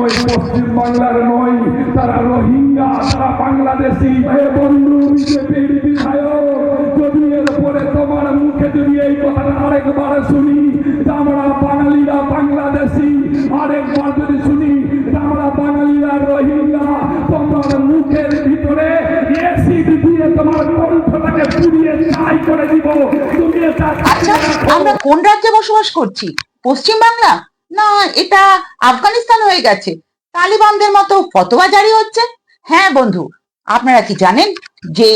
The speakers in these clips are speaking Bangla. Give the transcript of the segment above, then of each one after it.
নয় পশ্চিম বাংলার নয় তারা রোহিঙ্গা তারা বাংলাদেশি হে বন্ধু বিজেপির বিধায়ক। যদি এর পরে তোমার মুখে যদি এই কথাটা আরেকবার শুনি আমরা বাঙালিরা বাংলাদেশি আরেকবার যদি শুনি আমরা বাঙালিরা রোহিঙ্গা তোমার মুখের ভিতরে এসিড দিয়ে তোমার কণ্ঠটাকে পুড়িয়ে ছাই করে দিব। তুমি এটা আচ্ছা আমরা কোন রাজ্যে বসবাস করছি? পশ্চিম বাংলা না, এটা আফগানিস্তান হয়ে গেছে। তালিবানদের মতো ফতোয়া জারি হচ্ছে। হ্যাঁ বন্ধু, আপনারা কি জানেন যে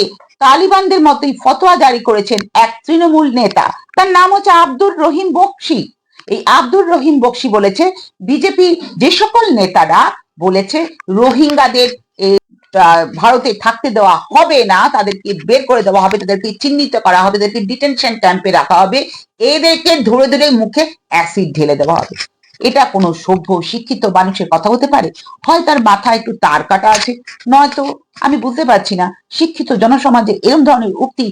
তালিবানদের মতোই ফতোয়া জারি করেছেন এক তৃণমূল নেতা? তার নাম হচ্ছে আব্দুর রহিম বক্সি। এই আব্দুর রহিম বক্সি বলেছে, বিজেপি যে সকল নেতারা বলেছে, রোহিঙ্গাদের ভারতে থাকতে দেওয়া হবে না, তাদেরকে বের করে দেওয়া হবে, তাদেরকে চিহ্নিত করা হবে, তাদেরকে ডিটেনশন ক্যাম্পে রাখা হবে, এদেরকে ধরে ধরে মুখে অ্যাসিড ঢেলে দেওয়া হবে। এটা কোনো সভ্য, শিক্ষিত মানুষের কথা হতে পারে? হয় তার মাথায় একটু তার কাটা আছে? নয়তো আমি বুঝতে পারছি না, শিক্ষিত জনসমাজে এরকম ধরনের উক্তি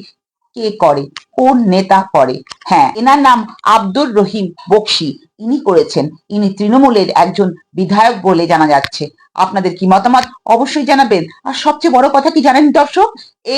কে করে? কোন নেতা করে? হ্যাঁ এনার নাম আব্দুর রহিম বক্সি। ইনি করেছেন। ইনি তৃণমূলের একজন বিধায়ক বলে জানা যাচ্ছে। আপনাদের কি মতামত? অবশ্যই জানাবেন। আর সবচেয়ে বড় কথা কি জানেন দর্শক? এ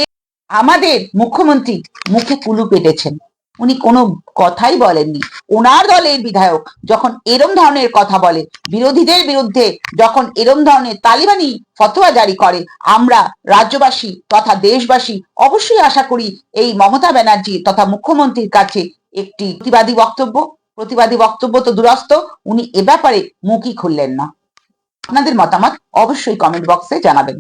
আমাদের মুখ্যমন্ত্রী মুখে কুলু পেটেছেন। উনি কোনো কথাই বলেননি। ওনার দলের বিধায়ক যখন এরম ধরনের কথা বলে, বিরোধীদের বিরুদ্ধে যখন এরম ধরনের তালিবানি ফতোয়া জারি করে, আমরা রাজ্যবাসী তথা দেশবাসী অবশ্যই আশা করি এই মমতা ব্যানার্জি তথা মুখ্যমন্ত্রীর কাছে একটি প্রতিবাদী বক্তব্য। প্রতিবাদী বক্তব্য তো দুরস্ত, উনি এ ব্যাপারে মুখই খুললেন না। আপনাদের মতামত অবশ্যই কমেন্ট বক্সে জানাবেন।